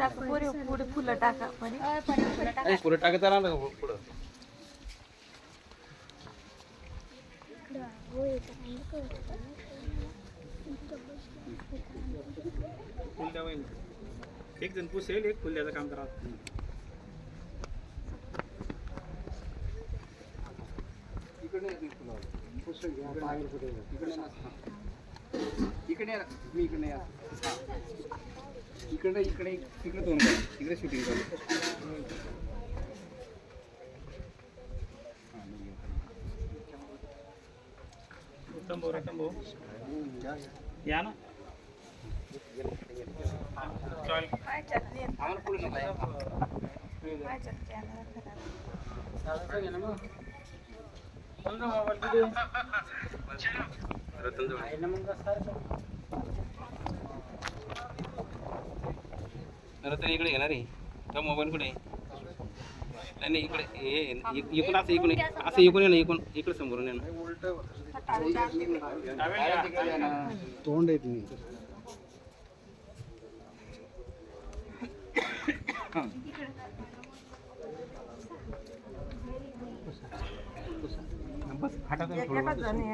टाका पुढे पुढे फुलं टाका म्हणे नाही पुढे टाकत आला ना पुढं? फुल द्या वहिनी. एक जण पुसेल एक फुल द्यायचं काम करा. इकडे मी इकडे या. इकडे इकडे इकडे दोन इकडे शूटिंग करू उत्तम भाऊ रतन भाऊ या ना चल माझ्यात नाही येत. आम्हाला पुढे नका या. माझ्यात कॅमेरा खराब आहे. रतन जवळ रतन इकडे येणार आहे. तो मोबाईल कुठे आहे? नाही नाही, इकडे हे इकडून असं इकडून ये. असं इकडून ये ना इकडून. इकडे समोरून ये ना. तोंड येत नाही. बस हटा हे तुम्ही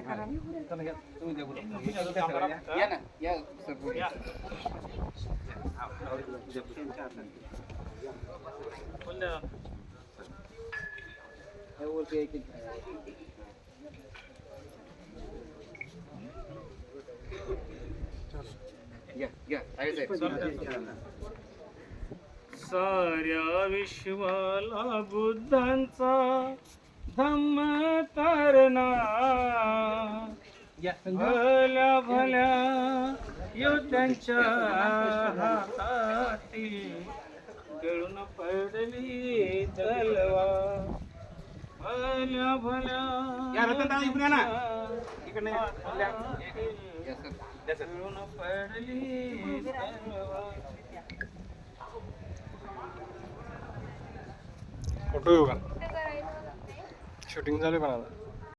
साऱ्या विश्वाला बुद्धांचा धम्म तारणा. या भल्या भल्या योद्ध्यांच्या हातातील गळून पडली तलवार. भल्या भल्या गळून पडली तलवार. फोटो येऊ का? शूटिंग झाले पण आता